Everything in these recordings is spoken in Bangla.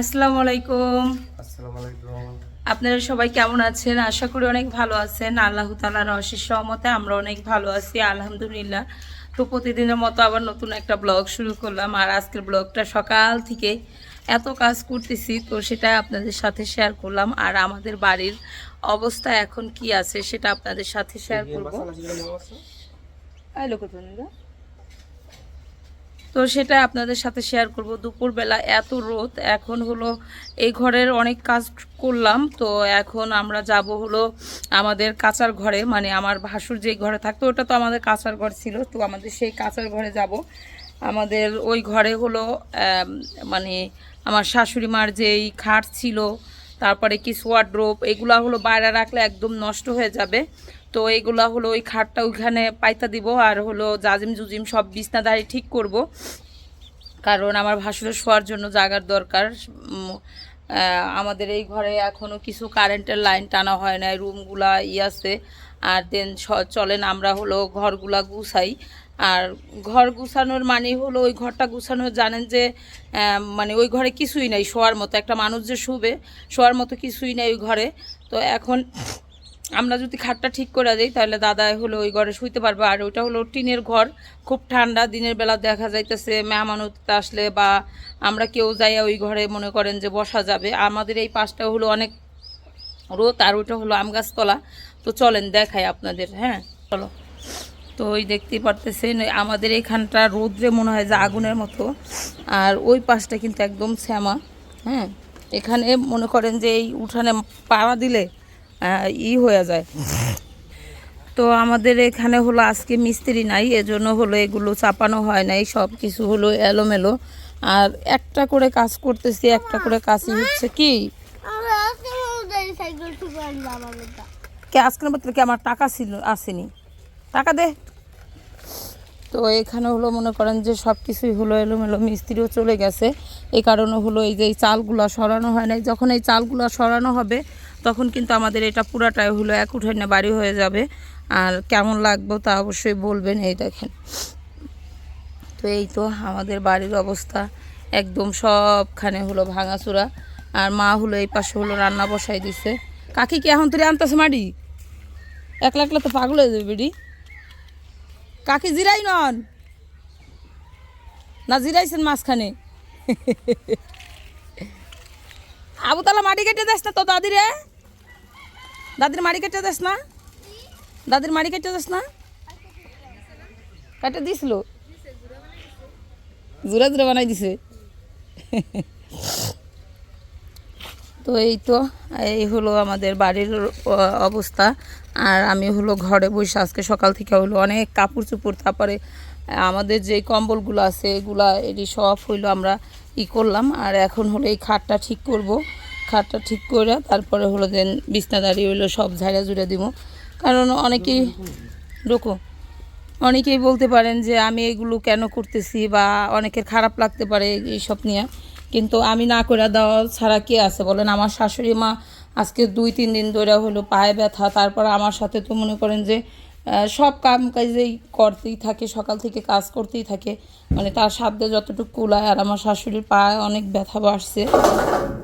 আসসালামু আলাইকুম। আসসালামু আলাইকুম। আপনারা সবাই কেমন আছেন? আশা করি অনেক ভালো আছেন। আল্লাহ তালার অশেষ সহমতে আমরা অনেক ভালো আছি আলহামদুলিল্লাহ। তো প্রতিদিনের মতো আবার নতুন একটা ব্লগ শুরু করলাম। আর আজকের ব্লগটা সকাল থেকে এত কাজ করতেছি তো সেটা আপনাদের সাথে শেয়ার করলাম। আর আমাদের বাড়ির অবস্থা এখন কি আছে সেটা আপনাদের সাথে শেয়ার করব। তো সেটা আপনাদের সাথে শেয়ার করব। দুপুরবেলা এত রোদ, এখন হলো এই ঘরের অনেক কাজ করলাম, তো এখন আমরা যাব হলো আমাদের কাঁচার ঘরে মানে আমার ভাসুর যে ঘরে থাকতো ওটা তো আমাদের কাঁচার ঘর ছিল, তো আমাদের সেই কাঁচার ঘরে যাব। আমাদের ওই ঘরে হলো মানে আমার শাশুড়ি মার যেই খাট ছিল, তারপরে কিছু ওয়ার্ড্রোপ এগুলা হলো বাইরে রাখলে একদম নষ্ট হয়ে যাবে। তো এগুলা হলো ওই খাটটা ওইখানে পাইতা দিব আর হলো জাজিম জুজিম সব বিছনাদারি ঠিক করব। কারণ আমার ভাসুরের শোয়ার জন্য জায়গার দরকার। আমাদের এই ঘরে এখনও কিছু কারেন্টের লাইন টানা হয় না রুমগুলা ই আছে। আর দেন চলেন আমরা হলো ঘরগুলা গুছাই। আর ঘর গুছানোর মানে হলো ওই ঘরটা গুছানো, জানেন যে মানে ওই ঘরে কিছুই নাই, শোয়ার মতো। একটা মানুষ যে শুবে, শোয়ার মতো কিছুই নাই ওই ঘরে। তো এখন আমরা যদি খাটটা ঠিক করে দিই, তাহলে দাদা হলো ওই ঘরে শুইতে পারবে। আর ওইটা হলো টিনের ঘর, খুব ঠান্ডা, দিনের বেলা দেখা যাইতেছে মেহমান অতিথি আসলে বা আমরা কেউ যাইয়া ওই ঘরে মনে করেন যে বসা যাবে। আমাদের এই পাশটা হলো অনেক রোদ, আর ওইটা হলো আম গাছতলা। তো চলেন, দেখাই আপনাদের হ্যাঁ? চলো। তো ওই দেখতেই পারতেছেন আমাদের এইখানটা রোদ্রে মনে হয় যে আগুনের মতো। আর ওই পাশটা কিন্তু একদম শ্যামা হ্যাঁ? এখানে মনে করেন যে এই উঠানে পাড়া দিলে ই হয়ে যায়। তো আমাদের এখানে হলো আজকে মিস্ত্রি নাই, এজন্য হলো এগুলো চাপানো হয় নাই, সব কিছু হলো এলোমেলো। আর একটা করে কাজ করতেছি, একটা করে কাজই হচ্ছে কি? আজকের মতো কি আমার টাকা ছিল, আসেনি। টাকা দে। তো এখানে হলো মনে করেন যে সব কিছুই হলো এলোমেলো, মিস্ত্রিও চলে গেছে। এই কারণে হলো এই যে এই চালগুলো সরানো হয় নাই। যখন এই চালগুলো সরানো হবে তখন কিন্তু আমাদের এটা পুরাটাই হলো, এক উঠানে বাড়ি হয়ে যাবে। আর কেমন লাগবে তা অবশ্যই বলবেন, এই দেখেন। তো এই তো আমাদের বাড়ির অবস্থা, একদম সবখানে হলো ভাঙাচুরা। আর মা হলো এই পাশে হলো রান্না বসাই দিছে। কাকি কি এখন তুই আনতেছে মাডি একলা একলা তো পাগল হয়ে যাবে বেডি কাকি জিরাই নন। না, জিরাইছেন মাঝখানে। আবু তালা মাটি কেটে দেস না তো দাদি রে? দাদির মাটি কেটে দেস না? দাদির মাটি কেটে দেস না? কাটে দিছিল। জোরে জোরে বানাই দিছে। তো এই তো, এই হলো আমাদের বাড়ির অবস্থা। আর আমি হলো ঘরে বসে আজকে সকাল থেকে হলো অনেক কাপড় চুপড়, তারপরে, আমাদের যে কম্বলগুলো আছে, এগুলা এটি সব হইল আমরা ই করলাম। আর এখন হলো এই খাটটা ঠিক করব। খাটটা ঠিক করে তারপরে হলো দেন বিছনাদারি হইল, সব ঝাড়া জুড়ে দিব। কারণ অনেকেই রোকো, অনেকেই বলতে পারেন যে আমি এগুলো কেন করতেছি বা অনেকের খারাপ লাগতে পারে এইসব নিয়ে। কিন্তু আমি না করে দেওয়া ছাড়া কে আছে বলেন? আমার শাশুড়ি মা আজকে দুই, তিন দিন ধরে হলো পায়ে ব্যথা, তারপর আমার সাথে তো মনে করেন যে সব কাম কাজেই করতেই থাকে, সকাল থেকে কাজ করতেই থাকে। মানে তার সাধ্যে যতটুকু কুলায়, আর আমার শাশুড়ির পায়ে অনেক ব্যথা বাড়ছে।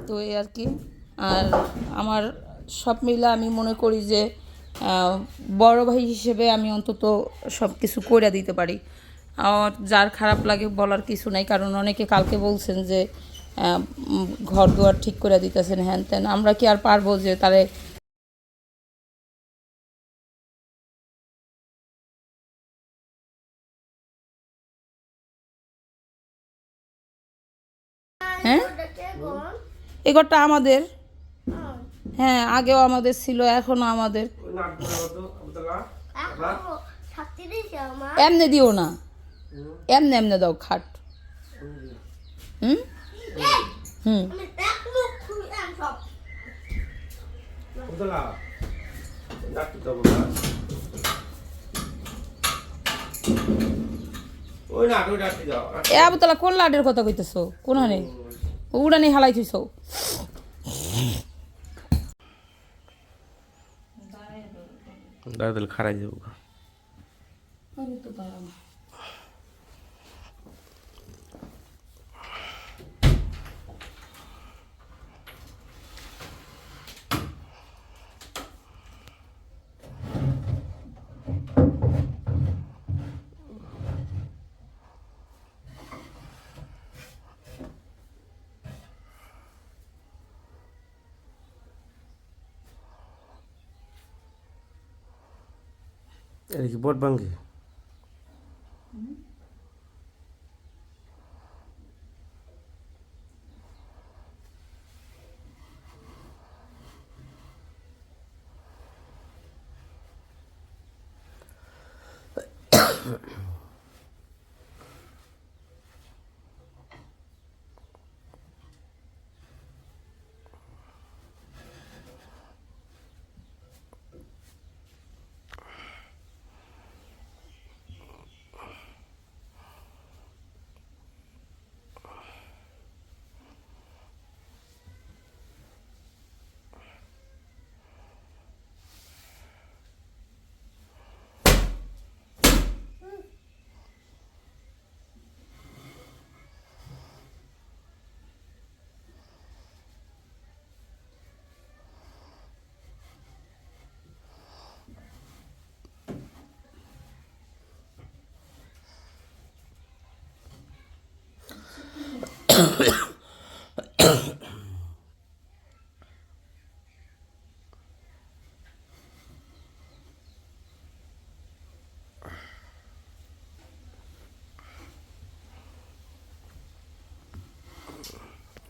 তো এই আর কি। আর আমার সব মিলে আমি মনে করি যে বড় ভাই হিসেবে আমি অন্তত সব কিছু করে দিতে পারি। আর যার খারাপ লাগে বলার কিছু নাই, কারণ অনেকে কালকে বলছেন যে ঘর দুয়ার ঠিক করে দিতেছেন, হ্যান ত্যান। আমরা কি আর পারব যে তারে হ্যাঁ? এই ঘরটা আমাদের। হ্যাঁ আগেও আমাদের ছিল আমাদের এখন আমার এমনে দিও না। এমনে এমনে দাও খাট। হুম? হুম। এ আবুতলা কোন লাডের কথা কইতেছো? কোন হানে উড়ানি হালাই থইছো? দাদা খারাই যাব এটা কি বট ভাঙ্গে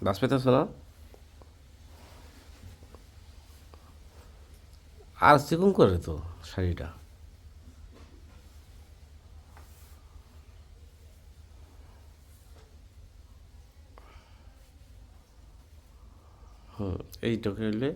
বাস পেতেছ না? আর চিকুন করে তো শাড়িটা। হুম এইটাকে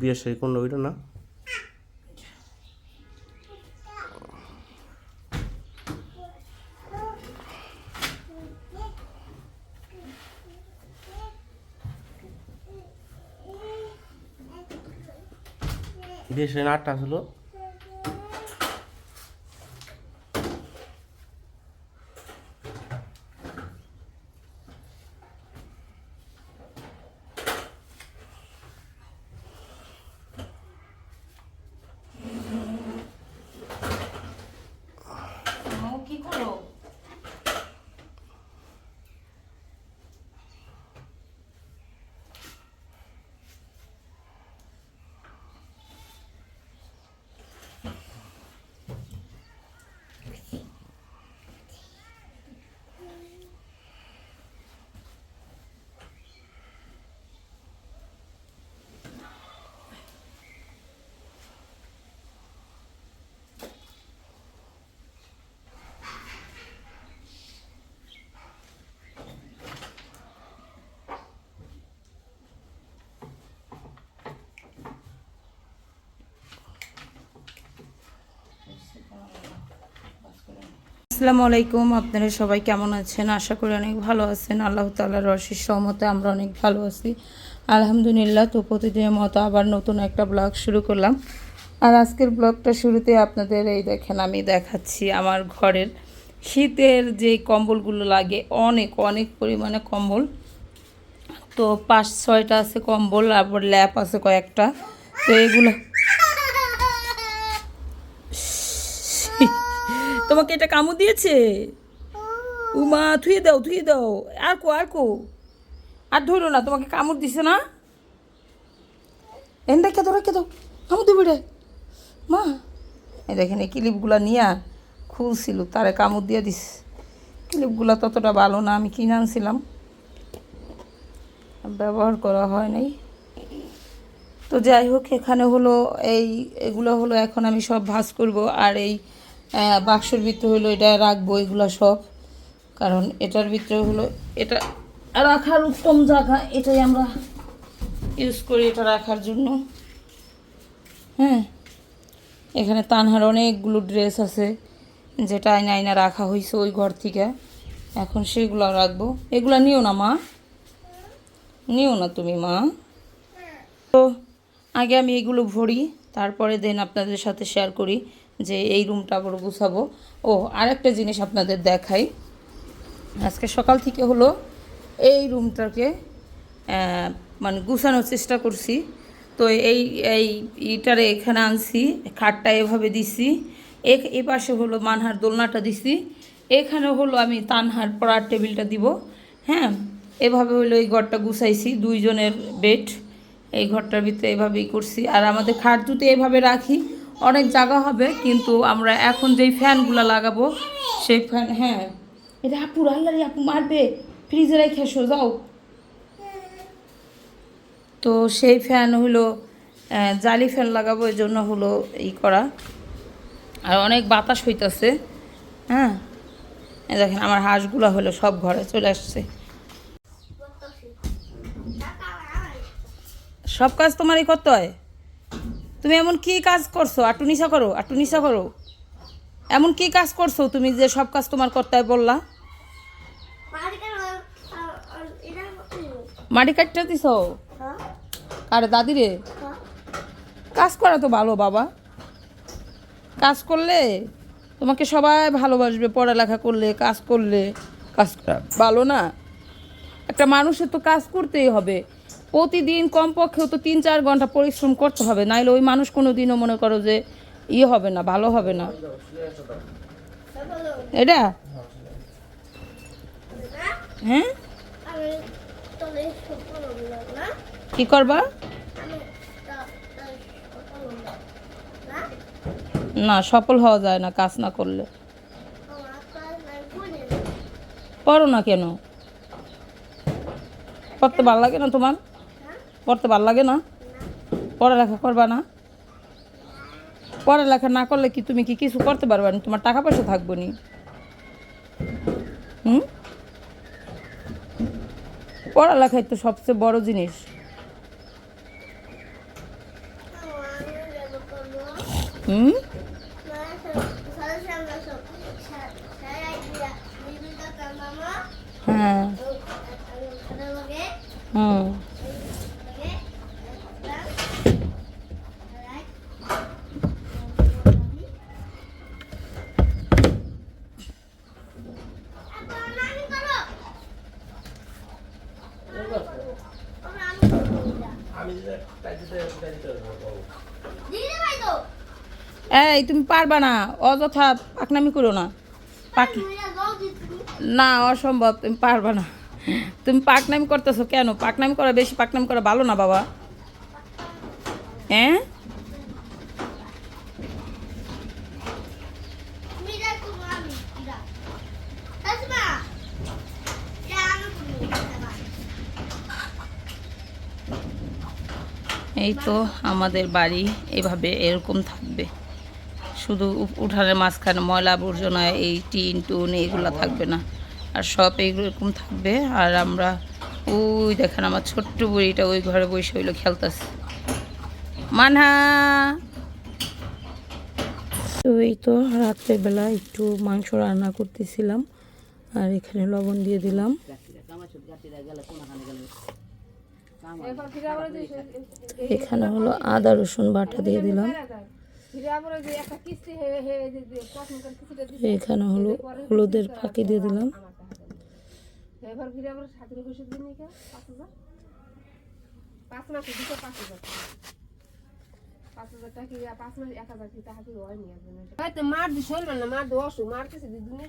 বিয়ের শাড়ি কোনটা ওইটা না? বিয়ের আটটা ছিল? আসসালামু আলাইকুম, আপনারা সবাই কেমন আছেন? আশা করি অনেক ভালো আছেন। আল্লাহ তাল্লাহর রশির সহমতে আমরা অনেক ভালো আছি। আলহামদুলিল্লাহ, তো প্রতিদিনের মতো আবার নতুন একটা ব্লগ শুরু করলাম। আর আজকের ব্লগটা শুরুতে আপনাদের এই দেখেন, আমি দেখাচ্ছি আমার ঘরের শীতের যে কম্বলগুলো লাগে, অনেক অনেক পরিমাণে কম্বল। তো পাঁচ ছয়টা আছে কম্বল আবার ল্যাপ আছে কয়েকটা। তো এগুলো তোমাকে এটা কামু দিয়েছে? উমা থুয়ে দাও থুয়ে দাও। আর কো আর কো। আর ধরো না, তোমাকে কামড় দিছে না? এন রেখে দাও রেখে দাও। কামড় দিবি রে। মা, এই দেখেন, এই ক্লিপগুলো নিয়ে খুলছিল, তারে কামড় দিয়ে দিস ক্লিপগুলো ততটা ভালো না, আমি কিনে আনছিলাম। ব্যবহার করা হয় নাই। তো যাই হোক, এখানে হলো এই, এগুলো হলো এখন আমি সব ভাজ করব। আর এই বাক্সর ভিতরে হলো এটা রাখব, এগুলো সব। কারণ এটার ভিতরে হলো এটা রাখার উত্তম জায়গা, এটাই আমরা ইউজ করি এটা রাখার জন্য। হ্যাঁ এখানে তানহার অনেকগুলো ড্রেস আছে, যেটা আয়না আয়না রাখা হয়েছে ওই ঘর থেকে। এখন সেগুলো রাখব। এগুলো নিও না, মা। নিও না তুমি, মা। তো আগে আমি এগুলো ভরি, তারপরে দেন আপনাদের সাথে শেয়ার করি। যে এই রুমটা আবার গুছাবো। ও, আরেকটা জিনিস আপনাদের দেখাই। আজকে সকাল থেকে হলো এই রুমটাকে মানে গুছানোর চেষ্টা করছি। তো এই এই ইটারে এখানে আনছি, খাটটা এভাবে দিছি। এ পাশে হলো মানহার দোলনাটা দিছি। এখানে হলো আমি তানহার পড়ার টেবিলটা দিব। হ্যাঁ এভাবে হলো এই ঘরটা গুছাইছি, দুইজনের বেড এই ঘরটার ভিতরে এভাবেই করছি। আর আমাদের খাট দুটো এভাবে রাখি। অনেক জায়গা হবে কিন্তু আমরা এখন যেই ফ্যানগুলো লাগাবো সেই ফ্যান হ্যাঁ। এটা আপুর আল্লাহ আপু মারবে। ফ্রিজে রেখে যাও। তো সেই ফ্যান হলো জালি ফ্যান লাগাবো এই জন্য হলো ই করা। আর অনেক বাতাস হইতেছে হ্যাঁ। দেখেন আমার হাঁসগুলো হলো সব ঘরে চলে আসছে। সব কাজ তোমারই করতে হয়? তুমি এমন কি কাজ করছ? আটু নিশা করো, আটু নিশা করো। এমন কি কাজ করছ তুমি যে সব কাজ তোমার করতে বললা? মাটি কাটতে দিছ? আরে দাদি রে কাজ করা তো ভালো, বাবা। কাজ করলে তোমাকে সবাই ভালোবাসবে, পড়ালেখা করলে, কাজ করলে। কাজ ভালো না। একটা মানুষের তো কাজ করতেই হবে। প্রতিদিন কমপক্ষেও তো তিন চার ঘণ্টা পরিশ্রম করতে হবে। নাইলে ওই মানুষ কোনো দিনও মনে করো যে ইয়ে হবে না, ভালো হবে না। এটা? হ্যাঁ? কি করবা? না, সফল হওয়া যায় না কাজ না করলে। পড়ো না কেন? পড়তে ভালো লাগে না তোমার? পড়তে ভালো লাগে না? পড়ালেখা করবা না? পড়ালেখা না করলে কি তুমি কি কিছু করতে পারবা না? তোমার টাকা পয়সা থাকব নি। হুম? পড়ালেখাই তো সবচেয়ে বড় জিনিস। হুম? হ্যাঁ। হুম লগে রাইট এখন আমি করো আমি করব দিদি ভাই তো এই তুমি পারবা না। অযথা পাকনামি করো না। পাক না, অসম্ভব, তুমি পারবা না। তুমি পাকনামি করতেছো কেন? পাকনামি করা বেশি, পাকনামি করা ভালো না বাবা? হ্যাঁ? এই তো আমাদের বাড়ি এভাবে এরকম থাকবে। শুধু উঠানের মাঝখানে ময়লা আবর্জনা, এই টিন টুন এইগুলো থাকবে না। আর সব এইরকম থাকবে। আর আমরা, ওই দেখেন আমার ছোট্ট বুড়িটা ওই ঘরে বসে হইল খেলতেছে। মানহা! তো এই তো রাত্রের বেলা একটু মাংস রান্না করতেছিলাম, আর এখানে লবণ দিয়ে দিলাম। এখানে হলো আদা, রসুন বাটা দিয়ে দিলাম। এখানে হলো হলুদের ফাঁকি দিয়ে দিলাম। মার দি শোল না মার দি অসুখ। মার কিছু দি দুনিয়া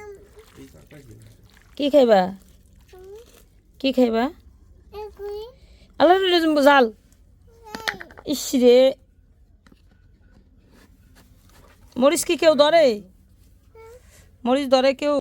কি খাইবা? কি খাইবা? আল্লাহ জাল। ইসরে মরিচ কি কেউ ধরে? মরিচ ধরে কেউ?